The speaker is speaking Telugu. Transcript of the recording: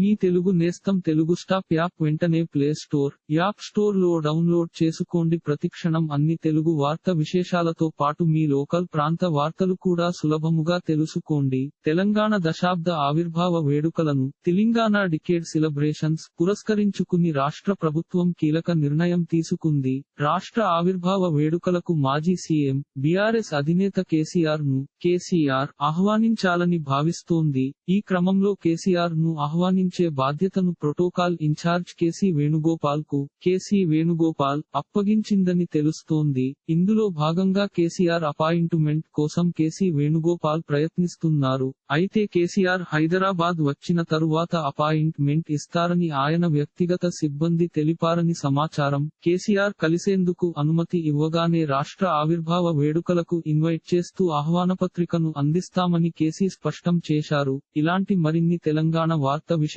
మీ తెలుగు నేస్తం తెలుగు స్టాప్ యాప్ వెంటనే ప్లే స్టోర్ యాప్ స్టోర్లో డౌన్లోడ్ చేసుకోండి. ప్రతిక్షణం అన్ని తెలుగు వార్త విశేషాలతో పాటు మీ లోకల్ ప్రాంత వార్తలు కూడా సులభముగా తెలుసుకోండి. తెలంగాణ దశాబ్ద ఆవిర్భావ వేడుకలను తెలంగాణ డికేడ్ సెలబ్రేషన్స్ పురస్కరించుకుని రాష్ట్ర ప్రభుత్వం కీలక నిర్ణయం తీసుకుంది. రాష్ట్ర ఆవిర్భావ వేడుకలకు మాజీ సీఎం బీఆర్ఎస్ అధినేత కేసీఆర్ను కేసీఆర్ ఆహ్వానించాలని భావిస్తోంది. ఈ క్రమంలో కేసీఆర్ను ఆహ్వానించే బాధ్యతను ప్రోటోకాల్ ఇన్ఛార్జ్ కేసీ వేణుగోపాల్కు కేసీ వేణుగోపాల్ అప్పగించిందని తెలుస్తోంది. ఇందులో భాగంగా కేసీఆర్ అపాయింట్మెంట్ కోసం కేసీ వేణుగోపాల్ ప్రయత్నిస్తున్నారు. అయితే కేసీఆర్ హైదరాబాద్ వచ్చిన తరువాత అపాయింట్మెంట్ ఇస్తారని ఆయన వ్యక్తిగత సిబ్బంది తెలిపారని సమాచారం. కేసీఆర్ కలిసేందుకు అనుమతి ఇవ్వగానే రాష్ట్ర ఆవిర్భావ వేడుకలకు ఇన్వైట్ చేస్తూ ఆహ్వానపత్రికను అందిస్తామని కేసీ స్పష్టం చేశారు. ఇలాంటి మరిన్ని తెలంగాణ వార్త